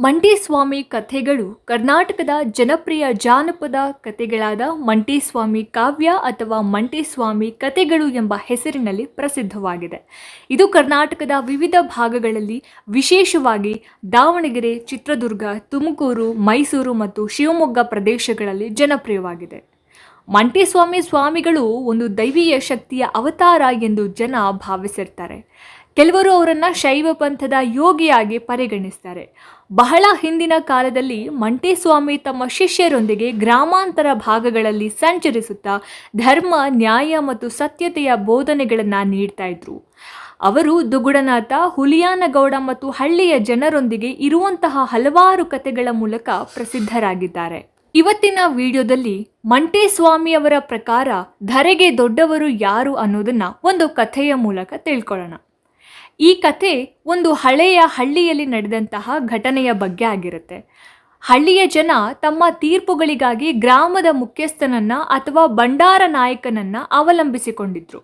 ಮಂಟೇಸ್ವಾಮಿ ಕಥೆಗಳು ಕರ್ನಾಟಕದ ಜನಪ್ರಿಯ ಜಾನಪದ ಕಥೆಗಳಾದ ಮಂಟೇಸ್ವಾಮಿ ಕಾವ್ಯ ಅಥವಾ ಮಂಟೇಸ್ವಾಮಿ ಕಥೆಗಳು ಎಂಬ ಹೆಸರಿನಲ್ಲಿ ಪ್ರಸಿದ್ಧವಾಗಿದೆ. ಇದು ಕರ್ನಾಟಕದ ವಿವಿಧ ಭಾಗಗಳಲ್ಲಿ ವಿಶೇಷವಾಗಿ ದಾವಣಗೆರೆ, ಚಿತ್ರದುರ್ಗ, ತುಮಕೂರು, ಮೈಸೂರು ಮತ್ತು ಶಿವಮೊಗ್ಗ ಪ್ರದೇಶಗಳಲ್ಲಿ ಜನಪ್ರಿಯವಾಗಿದೆ. ಮಂಟೇಸ್ವಾಮಿ ಸ್ವಾಮಿಗಳು ಒಂದು ದೈವೀಯ ಶಕ್ತಿಯ ಅವತಾರ ಎಂದು ಜನ ಭಾವಿಸಿರ್ತಾರೆ. ಕೆಲವರು ಅವರನ್ನು ಶೈವ ಪಂಥದ ಯೋಗಿಯಾಗಿ ಪರಿಗಣಿಸ್ತಾರೆ. ಬಹಳ ಹಿಂದಿನ ಕಾಲದಲ್ಲಿ ಮಂಟೇಸ್ವಾಮಿ ತಮ್ಮ ಶಿಷ್ಯರೊಂದಿಗೆ ಗ್ರಾಮಾಂತರ ಭಾಗಗಳಲ್ಲಿ ಸಂಚರಿಸುತ್ತಾ ಧರ್ಮ, ನ್ಯಾಯ ಮತ್ತು ಸತ್ಯತೆಯ ಬೋಧನೆಗಳನ್ನು ನೀಡ್ತಾ ಇದ್ರು. ಅವರು ದುಗುಡನಾಥ, ಹುಲಿಯಾನಗೌಡ ಮತ್ತು ಹಳ್ಳಿಯ ಜನರೊಂದಿಗೆ ಇರುವಂತಹ ಹಲವಾರು ಕಥೆಗಳ ಮೂಲಕ ಪ್ರಸಿದ್ಧರಾಗಿದ್ದಾರೆ. ಇವತ್ತಿನ ವಿಡಿಯೋದಲ್ಲಿ ಮಂಟೇಸ್ವಾಮಿಯವರ ಪ್ರಕಾರ ಧರೆಗೆ ದೊಡ್ಡವರು ಯಾರು ಅನ್ನೋದನ್ನ ಒಂದು ಕಥೆಯ ಮೂಲಕ ತಿಳ್ಕೊಳ್ಳೋಣ. ಈ ಕಥೆ ಒಂದು ಹಳೆಯ ಹಳ್ಳಿಯಲ್ಲಿ ನಡೆದಂತಹ ಘಟನೆಯ ಬಗ್ಗೆ ಆಗಿರುತ್ತೆ. ಹಳ್ಳಿಯ ಜನ ತಮ್ಮ ತೀರ್ಪುಗಳಿಗಾಗಿ ಗ್ರಾಮದ ಮುಖ್ಯಸ್ಥನನ್ನ ಅಥವಾ ಭಂಡಾರ ನಾಯಕನನ್ನ ಅವಲಂಬಿಸಿಕೊಂಡಿದ್ರು.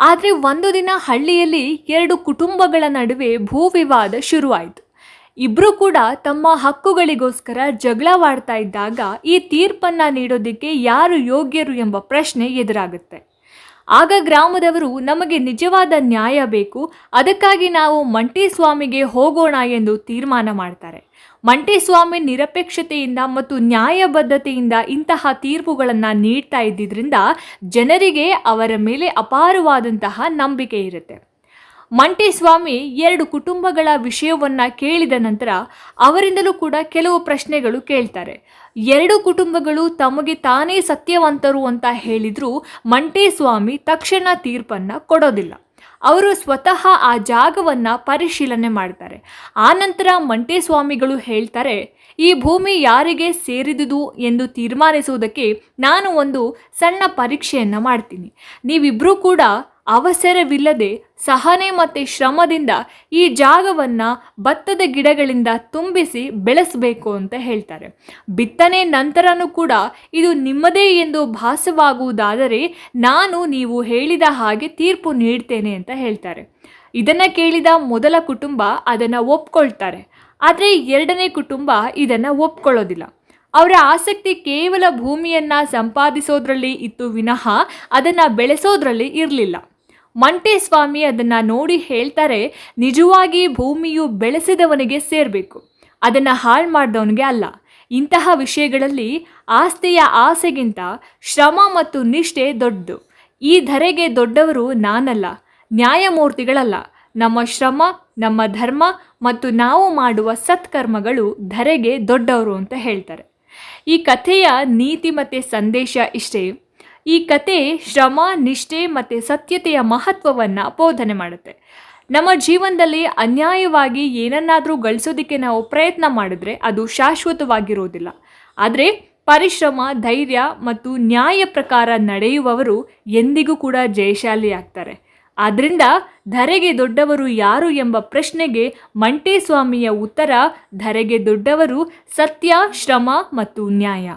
ಆದರೆ ಒಂದು ದಿನ ಹಳ್ಳಿಯಲ್ಲಿ ಎರಡು ಕುಟುಂಬಗಳ ನಡುವೆ ಭೂ ವಿವಾದ ಶುರುವಾಯಿತು. ಇಬ್ಬರೂ ಕೂಡ ತಮ್ಮ ಹಕ್ಕುಗಳಿಗೋಸ್ಕರ ಜಗಳವಾಡ್ತಾ ಇದ್ದಾಗ ಈ ತೀರ್ಪನ್ನು ನೀಡೋದಕ್ಕೆ ಯಾರು ಯೋಗ್ಯರು ಎಂಬ ಪ್ರಶ್ನೆ ಎದುರಾಗುತ್ತೆ. ಆಗ ಗ್ರಾಮದವರು ನಮಗೆ ನಿಜವಾದ ನ್ಯಾಯ ಬೇಕು, ಅದಕ್ಕಾಗಿ ನಾವು ಮಂಟೇಸ್ವಾಮಿಗೆ ಹೋಗೋಣ ಎಂದು ತೀರ್ಮಾನ ಮಾಡ್ತಾರೆ. ಮಂಟೇಸ್ವಾಮಿ ನಿರಪೇಕ್ಷತೆಯಿಂದ ಮತ್ತು ನ್ಯಾಯಬದ್ಧತೆಯಿಂದ ಇಂತಹ ತೀರ್ಪುಗಳನ್ನು ನೀಡ್ತಾ ಇದ್ದಿದ್ರಿಂದ ಜನರಿಗೆ ಅವರ ಮೇಲೆ ಅಪಾರವಾದಂತಹ ನಂಬಿಕೆ ಇರುತ್ತೆ. ಮಂಟೇಸ್ವಾಮಿ ಎರಡು ಕುಟುಂಬಗಳ ವಿಷಯವನ್ನ ಕೇಳಿದ ನಂತರ ಅವರಿಂದಲೂ ಕೂಡ ಕೆಲವು ಪ್ರಶ್ನೆಗಳು ಕೇಳ್ತಾರೆ. ಎರಡು ಕುಟುಂಬಗಳು ತಮಗೆ ತಾನೇ ಸತ್ಯವಂತರು ಅಂತ ಹೇಳಿದ್ರು ಮಂಟೇಸ್ವಾಮಿ ತಕ್ಷಣ ತೀರ್ಪನ್ನು ಕೊಡೋದಿಲ್ಲ. ಅವರು ಸ್ವತಃ ಆ ಜಾಗವನ್ನು ಪರಿಶೀಲನೆ ಮಾಡ್ತಾರೆ. ಆನಂತರ ಮಂಟೇಸ್ವಾಮಿಗಳು ಹೇಳ್ತಾರೆ, ಈ ಭೂಮಿ ಯಾರಿಗೆ ಸೇರಿದುದು ಎಂದು ತೀರ್ಮಾನಿಸುವುದಕ್ಕೆ ನಾನು ಒಂದು ಸಣ್ಣ ಪರೀಕ್ಷೆಯನ್ನು ಮಾಡ್ತೀನಿ. ನೀವಿಬ್ಬರೂ ಕೂಡ ಅವಸರವಿಲ್ಲದೆ ಸಹನೆ ಮತ್ತು ಶ್ರಮದಿಂದ ಈ ಜಾಗವನ್ನು ಭತ್ತದ ಗಿಡಗಳಿಂದ ತುಂಬಿಸಿ ಬೆಳೆಸಬೇಕು ಅಂತ ಹೇಳ್ತಾರೆ. ಬಿತ್ತನೆ ನಂತರನೂ ಕೂಡ ಇದು ನಿಮ್ಮದೇ ಎಂದು ಭಾಸವಾಗುವುದಾದರೆ ನಾನು ನೀವು ಹೇಳಿದ ಹಾಗೆ ತೀರ್ಪು ನೀಡ್ತೇನೆ ಅಂತ ಹೇಳ್ತಾರೆ. ಇದನ್ನು ಕೇಳಿದ ಮೊದಲ ಕುಟುಂಬ ಅದನ್ನು ಒಪ್ಕೊಳ್ತಾರೆ. ಆದರೆ ಎರಡನೇ ಕುಟುಂಬ ಇದನ್ನು ಒಪ್ಕೊಳ್ಳೋದಿಲ್ಲ. ಅವರ ಆಸಕ್ತಿ ಕೇವಲ ಭೂಮಿಯನ್ನು ಸಂಪಾದಿಸೋದ್ರಲ್ಲಿ ಇತ್ತು ವಿನಃ ಅದನ್ನು ಬೆಳೆಸೋದ್ರಲ್ಲಿ ಇರಲಿಲ್ಲ. ಮಂಟೇಸ್ವಾಮಿ ಅದನ್ನು ನೋಡಿ ಹೇಳ್ತಾರೆ, ನಿಜವಾಗಿ ಭೂಮಿಯು ಬೆಳೆಸಿದವನಿಗೆ ಸೇರಬೇಕು. ಅದನ್ನು ಹಾಳು ಮಾಡಿದವನಿಗೆ ಅಲ್ಲ. ಇಂತಹ ವಿಷಯಗಳಲ್ಲಿ ಆಸ್ತಿಯ ಆಸೆಗಿಂತ ಶ್ರಮ ಮತ್ತು ನಿಷ್ಠೆ ದೊಡ್ಡದು. ಈ ಧರೆಗೆ ದೊಡ್ಡವರು ನಾನಲ್ಲ, ನ್ಯಾಯಮೂರ್ತಿಗಳಲ್ಲ. ನಮ್ಮ ಶ್ರಮ, ನಮ್ಮ ಧರ್ಮ ಮತ್ತು ನಾವು ಮಾಡುವ ಸತ್ಕರ್ಮಗಳು ಧರೆಗೆ ದೊಡ್ಡವರು ಅಂತ ಹೇಳ್ತಾರೆ. ಈ ಕಥೆಯ ನೀತಿ ಮತ್ತು ಸಂದೇಶ ಇಷ್ಟೇ. ಈ ಕತೆ ಶ್ರಮ, ನಿಷ್ಠೆ ಮತ್ತು ಸತ್ಯತೆಯ ಮಹತ್ವವನ್ನು ಬೋಧನೆ ಮಾಡುತ್ತೆ. ನಮ್ಮ ಜೀವನದಲ್ಲಿ ಅನ್ಯಾಯವಾಗಿ ಏನನ್ನಾದರೂ ಗಳಿಸೋದಕ್ಕೆ ನಾವು ಪ್ರಯತ್ನ ಮಾಡಿದ್ರೆ ಅದು ಶಾಶ್ವತವಾಗಿರೋದಿಲ್ಲ. ಆದರೆ ಪರಿಶ್ರಮ, ಧೈರ್ಯ ಮತ್ತು ನ್ಯಾಯ ಪ್ರಕಾರ ನಡೆಯುವವರು ಎಂದಿಗೂ ಕೂಡ ಜಯಶಾಲಿ ಆಗ್ತಾರೆ. ಆದ್ದರಿಂದ ಧರೆಗೆ ದೊಡ್ಡವರು ಯಾರು ಎಂಬ ಪ್ರಶ್ನೆಗೆ ಮಂಟೇಸ್ವಾಮಿಯ ಉತ್ತರ ಧರೆಗೆ ದೊಡ್ಡವರು ಸತ್ಯ, ಶ್ರಮ ಮತ್ತು ನ್ಯಾಯ.